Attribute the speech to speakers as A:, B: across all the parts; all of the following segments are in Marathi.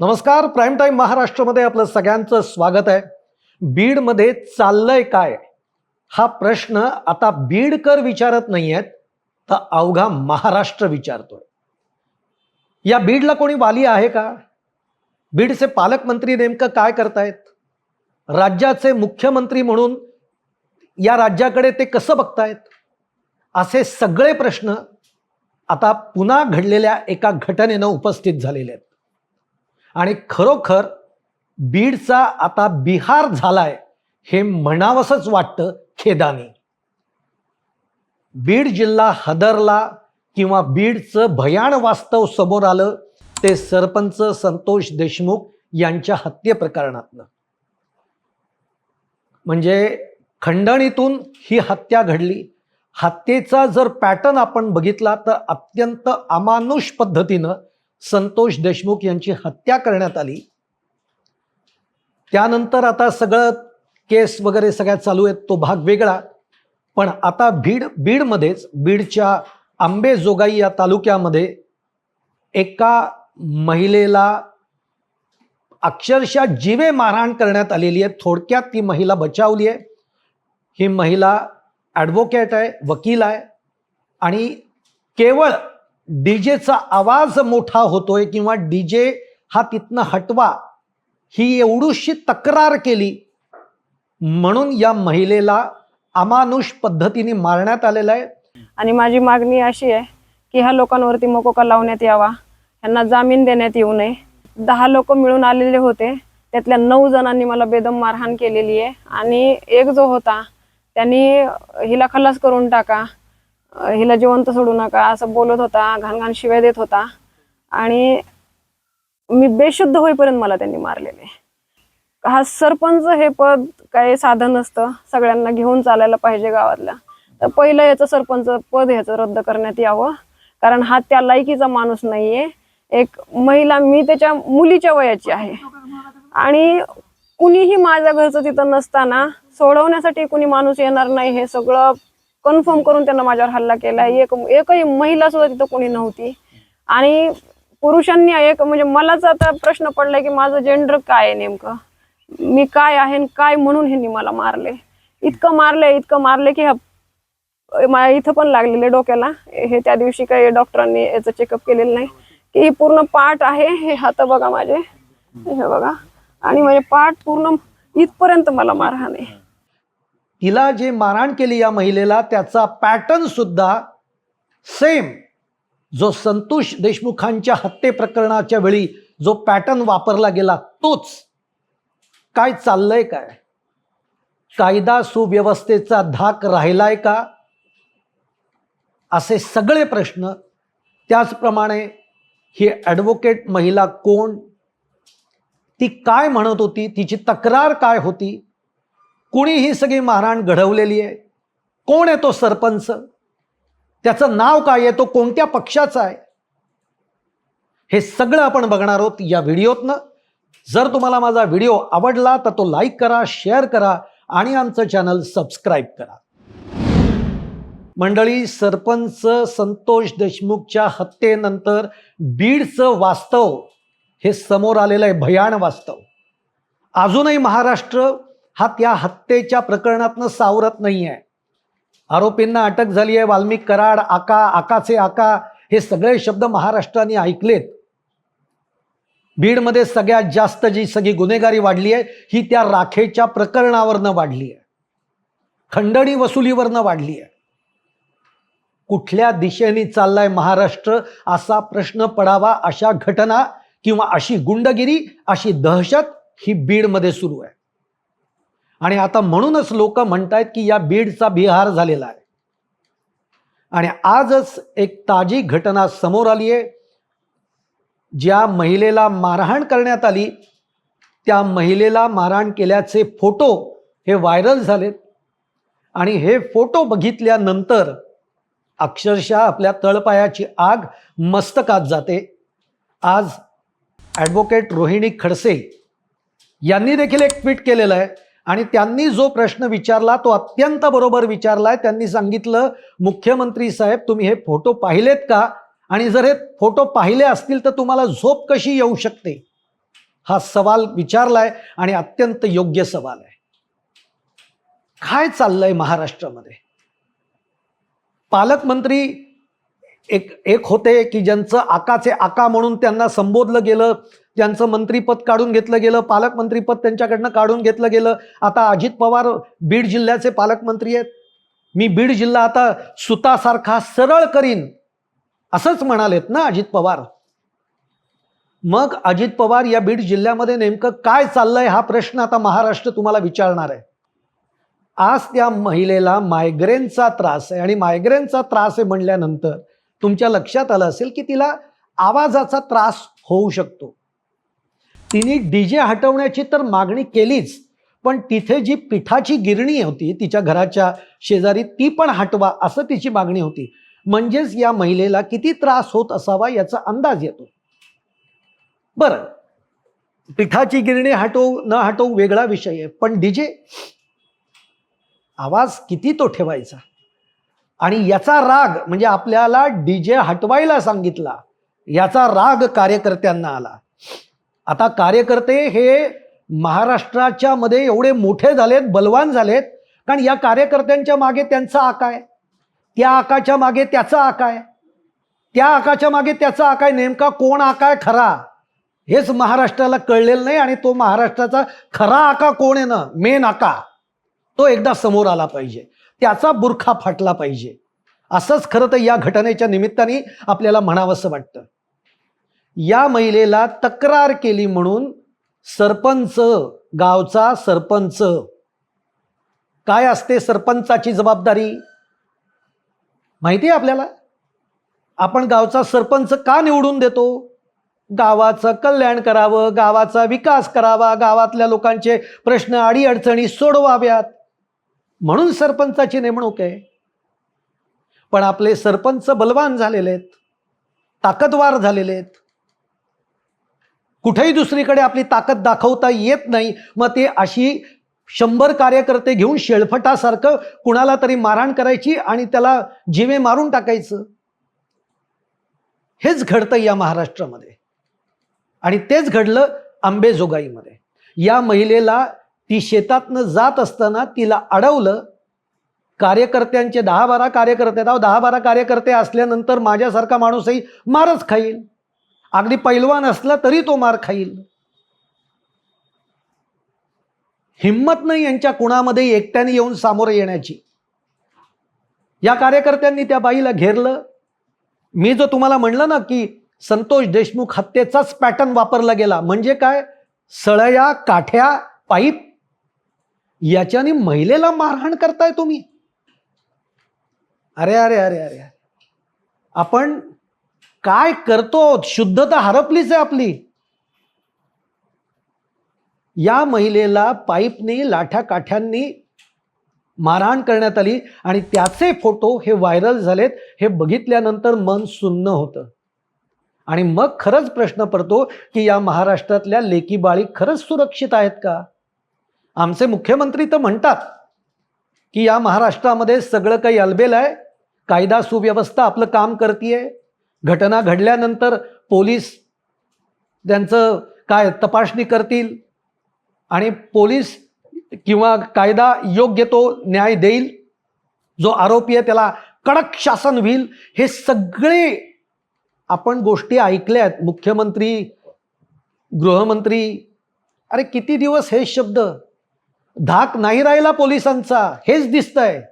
A: नमस्कार प्राईम टाईम महाराष्ट्रामध्ये आपलं सगळ्यांचं स्वागत आहे. बीडमध्ये चाललंय काय? हा प्रश्न आता बीडकर विचारत नाही आहेत तर अवघा महाराष्ट्र विचारतोय. या बीडला कोणी वाली आहे का? बीडचे पालकमंत्री नेमकं काय करतायत? राज्याचे मुख्यमंत्री म्हणून या राज्याकडे ते कसं बघतायत? असे सगळे प्रश्न आता पुन्हा घडलेल्या एका घटनेनं उपस्थित झालेले आहेत. आणि खरोखर बीडचा आता बिहार झालाय हे म्हणावंसंच वाटतं खेदानी. बीड जिल्हा हदरला किंवा बीडचं भयान वास्तव समोर आलं ते सरपंच संतोष देशमुख यांच्या हत्येप्रकरणातलं म्हणजे खंडणीतून ही हत्या घडली. हत्येचा जर पॅटर्न आपण बघितला तर अत्यंत अमानुष पद्धतीनं संतोष देशमुख यांची हत्या करण्यात आली. त्यानंतर आता सगळं केस वगैरे सगळ्यात चालू आहेत तो भाग वेगळा. पण आता बीड बीडमध्येच बीडच्या आंबेजोगाई या तालुक्यामध्ये एका महिलेला अक्षरशः जीवे मारहाण करण्यात आलेली आहे. थोडक्यात ती महिला बचावली आहे. ही महिला ॲडव्होकेट आहे वकील आहे. आणि केवळ डीजेचा आवाज मोठा होतोय किंवा डीजे हा तिथनं हटवा ही एवढीशी तक्रार केली म्हणून या महिलेला अमानुष पद्धतीने मारण्यात आलेलं आहे.
B: आणि माझी मागणी अशी आहे की ह्या लोकांवरती मकोका लावण्यात यावा. यांना जामीन देण्यात येऊ नये. दहा लोक मिळून आलेले होते. त्यातल्या नऊ जणांनी मला बेदम मारहाण केलेली आहे. आणि एक जो होता त्यांनी हिला खलास करून टाका. हिला जिवंत सोडू नका असं बोलत होता घाण घाण शिव्या देत होता. आणि मी बेशुद्ध होईपर्यंत मला त्यांनी मारलेले. हा सरपंच हे पद काही साधन नसतं. सगळ्यांना घेऊन चालायला पाहिजे गावातल्या. तर पहिलं याचं सरपंच पद ह्याचं रद्द करण्यात यावं. कारण हा त्या लायकीचा माणूस नाहीये. एक महिला मी त्याच्या मुलीच्या वयाची आहे. आणि कुणीही माझ्या घरचं तिथं नसताना सोडवण्यासाठी कुणी माणूस येणार नाही हे सगळं कन्फर्म करून त्यांना माझ्यावर हल्ला केला एक एकही महिला सुद्धा तिथं कोणी नव्हती. आणि पुरुषांनी एक म्हणजे मलाच आता प्रश्न पडलाय की माझं जेंडर काय आहे नेमकं? मी काय आहे आणि काय म्हणून ह्यांनी मला मारले? इतकं मारले इतकं मारले की ह्या इथं पण लागलेले डोक्याला. हे त्या दिवशी काही डॉक्टरांनी याचं चेकअप केलेलं नाही. की ही पूर्ण पाठ आहे हे हात बघा माझे. हे बघा. आणि माझे पाठ पूर्ण इथपर्यंत मला मारहाण आहे.
A: तिला जे मारहाण केली या महिलेला त्याचा पॅटर्न सुद्धा सेम जो संतोष देशमुखांच्या हत्ये प्रकरणाच्या वेळी जो पॅटर्न वापरला गेला तोच. काय चाललंय काय? कायदा सुव्यवस्थेचा धाक राहिलाय का? असे सगळे प्रश्न. त्याचप्रमाणे ही ॲडव्होकेट महिला कोण? ती काय म्हणत होती? तिची तक्रार काय होती? कुणी ही सगळी मारहाण घडवलेली आहे? कोण आहे तो सरपंच? त्याचं नाव काय आहे? तो कोणत्या पक्षाचा आहे? हे सगळं आपण बघणार आहोत या व्हिडिओतनं. जर तुम्हाला माझा व्हिडिओ आवडला तर तो लाईक करा शेअर करा आणि आमचं चॅनल सबस्क्राईब करा. मंडळी सरपंच संतोष देशमुखच्या हत्येनंतर बीडचं वास्तव हे समोर आलेलं आहे भयान वास्तव. अजूनही महाराष्ट्र हा त्या हत्येच्या प्रकरणातनं सावरत नाही आहे आरोपींना अटक झाली आहे वाल्मिक कराड आका आकाचे आका हे सगळे शब्द महाराष्ट्राने ऐकलेत. बीडमध्ये सगळ्यात जास्त जी सगळी गुन्हेगारी वाढली आहे ही त्या राखेच्या प्रकरणावरनं वाढली आहे. खंडणी वसुलीवरनं वाढली आहे. कुठल्या दिशेने चाललाय महाराष्ट्र असा प्रश्न पडावा अशा घटना किंवा अशी गुंडगिरी अशी दहशत ही बीडमध्ये सुरू आहे. आणि आता म्हणूनच लोक म्हणतायत की या बीडचा बिहार झालेला आहे. आणि आजच एक ताजी घटना समोर आली आहे. ज्या महिलेला मारहाण करण्यात आली त्या महिलेला मारहाण केल्याचे फोटो हे व्हायरल झालेत. आणि हे फोटो बघितल्यानंतर अक्षरशः आपल्या तळपायाची आग मस्तकात जाते. आज ॲडव्होकेट रोहिणी खडसे यांनी देखील एक ट्विट केलेलं आहे. आणि त्यांनी जो प्रश्न विचारला तो अत्यंत बरोबर विचारलाय. त्यांनी सांगितलं मुख्यमंत्री साहेब तुम्ही हे फोटो पाहिलेत का? आणि जर हे फोटो पाहिले असतील तर तुम्हाला झोप कशी येऊ शकते? हा सवाल विचारलाय आणि अत्यंत योग्य सवाल आहे. काय चाललंय महाराष्ट्रामध्ये? पालकमंत्री एक एक होते की ज्यांचं आकाचे आका म्हणून त्यांना संबोधलं गेलं त्यांचं मंत्रीपद काढून घेतलं गेलं पालकमंत्रीपद त्यांच्याकडनं काढून घेतलं गेलं. आता अजित पवार बीड जिल्ह्याचे पालकमंत्री आहेत. मी बीड जिल्हा आता सुतासारखा सरळ करीन असंच म्हणालेत ना अजित पवार. मग अजित पवार या बीड जिल्ह्यामध्ये नेमकं काय चाललंय हा प्रश्न आता महाराष्ट्र तुम्हाला विचारणार आहे. आज त्या महिलेला मायग्रेनचा त्रास आहे आणि मायग्रेनचा त्रास आहे म्हणल्यानंतर तुमच्या लक्षात आलं असेल की तिला आवाजाचा त्रास होऊ शकतो. तिने डीजे हटवण्याची तर मागणी केलीच पण तिथे जी पिठाची गिरणी होती तिच्या घराच्या शेजारी ती पण हटवा असं तिची मागणी होती. म्हणजेच या महिलेला किती त्रास होत असावा याचा अंदाज येतो. बरं पिठाची गिरणी हटवू न हटवू वेगळा विषय आहे पण डीजे आवाज किती तो ठेवायचा? आणि याचा राग म्हणजे आपल्याला डीजे हटवायला सांगितला याचा राग कार्यकर्त्यांना आला. आता कार्यकर्ते हे महाराष्ट्राच्या मध्ये एवढे मोठे झालेत बलवान झालेत कारण या कार्यकर्त्यांच्या मागे त्यांचा आकाय त्या आकाच्या मागे त्याचा आकाय त्या आकाच्या मागे त्याचा आकाय आहे. नेमका कोण आकाय आहे खरा? हेच महाराष्ट्राला कळलेलं नाही आणि तो महाराष्ट्राचा खरा आका कोण आहे ना? मेन आका. तो एकदा समोर आला पाहिजे. त्याचा बुरखा फाटला पाहिजे. असंच खरं तर या घटनेच्या निमित्ताने आपल्याला म्हणावंसं वाटतं. या महिलेला तक्रार केली म्हणून सरपंच गावचा सरपंच. काय असते सरपंचाची जबाबदारी? माहिती आहे आपल्याला? आपण गावचा सरपंच का निवडून देतो? गावाचं कल्याण करावं गावाचा विकास करावा गावातल्या लोकांचे प्रश्न अडीअडचणी सोडवाव्यात. म्हणून सरपंचाची नेमणूक आहे. पण आपले सरपंच बलवान झालेले आहेत ताकदवार झालेले आहेत कुठेही दुसरीकडे आपली ताकद दाखवता येत नाही. मग ते अशी शंभर कार्यकर्ते घेऊन शेळफटासारखं कुणाला तरी मारहाण करायची आणि त्याला जिवे मारून टाकायचं. हेच घडतं या महाराष्ट्रामध्ये. आणि तेच घडलं आंबेजोगाईमध्ये. या महिलेला ती शेतातनं जात असताना तिला अडवलं. कार्यकर्त्यांचे दहा बारा कार्यकर्ते दहा बारा कार्यकर्ते असल्यानंतर माझ्यासारखा माणूसही मारच खाईल. अगदी पैलवान असला तरी तो मार खाईल. हिंमत नाही यांच्या कुणामध्ये एकट्याने येऊन सामोरं येण्याची. या कार्यकर्त्यांनी त्या बाईला घेरलं. मी जो तुम्हाला म्हणलं ना की संतोष देशमुख हत्येचाच पॅटर्न वापरला गेला म्हणजे काय? सळया काठ्या पाईप. याच्याने महिलेला मारहाण करताय तुम्ही. अरे अरे अरे अरे. आपण काय करतो? शुद्धता हरपलीच आहे आपली. या महिलेला पाईपनी लाठ्या काठ्यांनी मारहाण करण्यात आली आणि त्याचे फोटो हे व्हायरल झालेत हे बघितल्यानंतर मन सुन्न होतं. आणि मग खरंच प्रश्न पडतो की या महाराष्ट्रातल्या लेकी बाळी खरंच सुरक्षित आहेत का? आमचे मुख्यमंत्री तर म्हणतात की या महाराष्ट्रामध्ये सगळं काही अलबेल आहे कायदा सुव्यवस्था आपलं काम करतीये. घटना घडल्यानंतर पोलीस त्यांचं काय तपासणी करतील? आणि पोलीस किंवा कायदा योग्य तो न्याय देईल? जो आरोपी आहे त्याला कडक शासन होईल? हे सगळे आपण गोष्टी ऐकल्या आहेत. मुख्यमंत्री गृहमंत्री. अरे किती दिवस हे शब्द धाक नाही राहिला पोलिसांचा. हेच दिसतंय.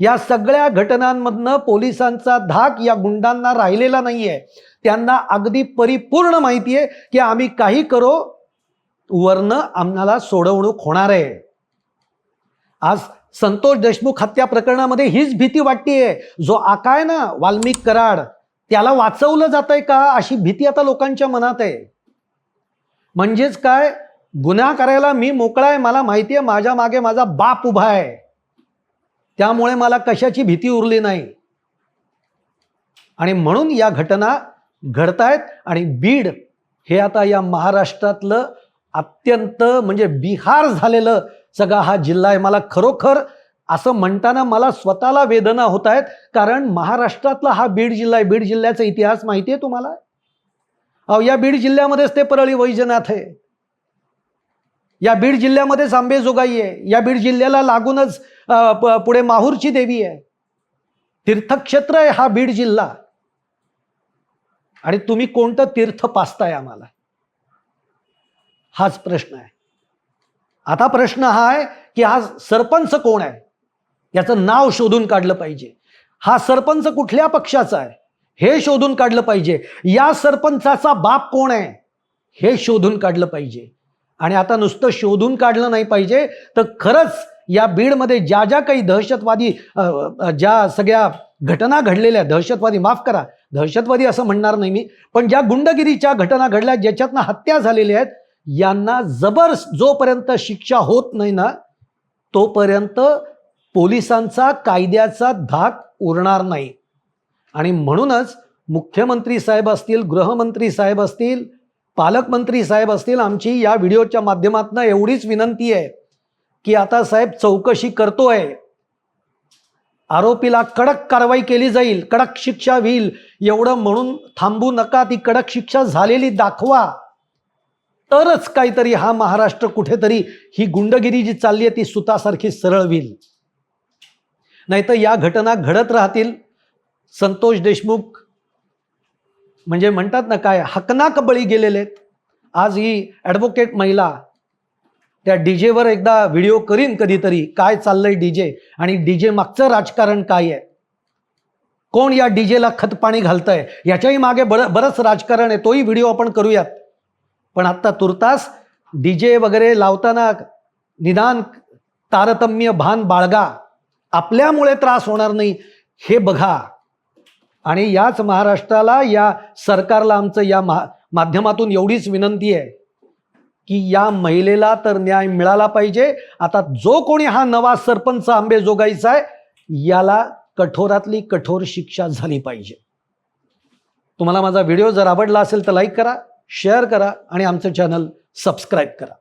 A: या सगळ्या घटनांमधनं पोलिसांचा धाक या गुंडांना राहिलेला नाहीये. त्यांना अगदी परिपूर्ण माहिती आहे की आम्ही काही करो वरनं आम्हाला सोडवणूक होणार आहे. आज संतोष देशमुख हत्या प्रकरणामध्ये हीच भीती वाटतेय. जो आकाय ना वाल्मिक कराड त्याला वाचवलं जात आहे का अशी भीती आता लोकांच्या मनात आहे. म्हणजेच काय गुन्हा करायला मी मोकळा आहे मला माहिती आहे माझ्या मागे माझा बाप उभा आहे. त्यामुळे मला कशाची भीती उरली नाही. आणि म्हणून या घटना घडतायत आणि बीड हे आता या महाराष्ट्रातलं अत्यंत म्हणजे बिहार झालेलं सगळा हा जिल्हा आहे. मला खरोखर असं म्हणताना मला स्वतःला वेदना होत आहेत कारण महाराष्ट्रातला हा बीड जिल्हा आहे. बीड जिल्ह्याचा इतिहास माहिती आहे तुम्हाला? अहो या बीड जिल्ह्यामध्येच ते परळी वैजनाथ आहे. या बीड जिल्ह्यामध्येच आंबेजोगाई आहे. या बीड जिल्ह्याला लागूनच पुढे माहूरची देवी आहे. तीर्थक्षेत्र आहे हा बीड जिल्हा. आणि तुम्ही कोणतं तीर्थ पाचताय आम्हाला? हाच प्रश्न आहे. आता प्रश्न हा आहे की हा सरपंच कोण आहे? याचं नाव शोधून काढलं पाहिजे. हा सरपंच कुठल्या पक्षाचा आहे? हे शोधून काढलं पाहिजे. या सरपंचाचा बाप कोण आहे? हे शोधून काढलं पाहिजे. आणि आता नुसतं शोधून काढलं नाही पाहिजे तर खरंच या बीडमध्ये ज्या ज्या काही दहशतवादी ज्या सगळ्या घटना घडलेल्या दहशतवादी माफ करा दहशतवादी असं म्हणणार नाही मी पण ज्या गुंडगिरीच्या घटना घडल्या ज्याच्यातनं हत्या झालेल्या आहेत यांना जबर जोपर्यंत शिक्षा होत नाही ना तोपर्यंत पोलिसांचा कायद्याचा धाक उरणार नाही. आणि म्हणूनच मुख्यमंत्री साहेब असतील गृहमंत्री साहेब असतील पालकमंत्री साहेब असतील आमची या व्हिडिओच्या माध्यमातून एवढीच विनंती आहे की आता साहेब चौकशी करतोय. आरोपीला कडक कारवाई केली जाईल कडक शिक्षा होईल. एवढं म्हणून थांबू नका ती कडक शिक्षा झालेली दाखवा. तरच काहीतरी हा महाराष्ट्र कुठेतरी ही गुंडगिरी जी चालली आहे ती सुतासारखी सरळ होईल. नाहीतर या घटना घडत राहतील. संतोष देशमुख म्हणजे म्हणतात ना काय हकनाक बळी गेलेले आहेत आज ही ॲडव्होकेट महिला त्या डीजेवर एकदा व्हिडिओ करीन कधीतरी काय चाललंय डीजे आणि डीजे मागचं राजकारण काय आहे? कोण या डीजेला खतपाणी घालतंय? याच्याही मागे बर बरंच राजकारण आहे तोही व्हिडिओ आपण करूयात. पण आत्ता तुर्तास डीजे वगैरे लावताना निदान तारतम्य भान बाळगा. आपल्यामुळे त्रास होणार नाही. हे बघा. आणि याच महाराष्ट्राला या सरकारला आमचं या मा माध्यमातून एवढीच विनंती आहे की या महिलेला तर न्याय मिळाला पाहिजे. आता जो कोणी हा नवा सरपंच आंबेजोगाईचा आहे याला कठोरातली कठोर शिक्षा झाली पाहिजे. तुम्हाला माझा व्हिडिओ जर आवडला असेल तर लाईक करा शेअर करा आणि आमचं चॅनल सबस्क्राईब करा.